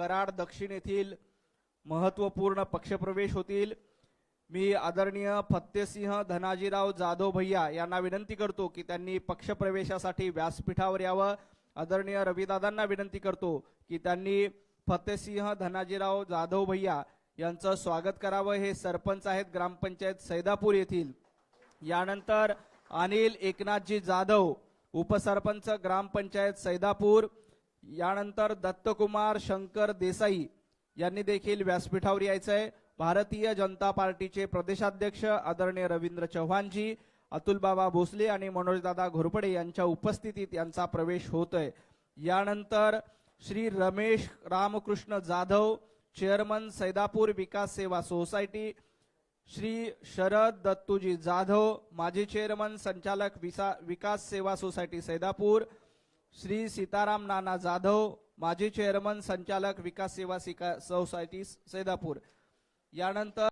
कराड दक्षिण येथील महत्त्वपूर्ण पक्षप्रवेश होतील. मी आदरणीय फत्तेसिंह धनाजीराव जाधव भैया यांना विनंती करतो की त्यांनी पक्षप्रवेशासाठी व्यासपीठावर यावं. आदरणीय रविदादांना विनंती करतो की त्यांनी फत्तेसिंह धनाजीराव जाधव भैया यांचं स्वागत करावं. हे सरपंच आहेत ग्रामपंचायत सैदापूर येथील. यानंतर अनिल एकनाथजी जाधव उपसरपंच ग्रामपंचायत सैदापूर यानंतर दत्तकुमार शंकर देसाई यांनी देखील व्यासपीठावर यायचंय भारतीय जनता पार्टीचे प्रदेशाध्यक्ष आदरणीय रवींद्र चव्हाणजी अतुलबाबा भोसले आणि मनोजदादा घोरपडे यांच्या उपस्थितीत यांचा प्रवेश होतोय. यानंतर श्री रमेश रामकृष्ण जाधव चेअरमन सैदापूर विकास सेवा सोसायटी श्री शरद दत्तूजी जाधव माजी चेअरमन संचालक विसा विकास सेवा सोसायटी सैदापूर श्री सीताराम नाना जाधव माजी चेअरमन संचालक विकास सेवा सोसायटी सैदापूर. यानंतर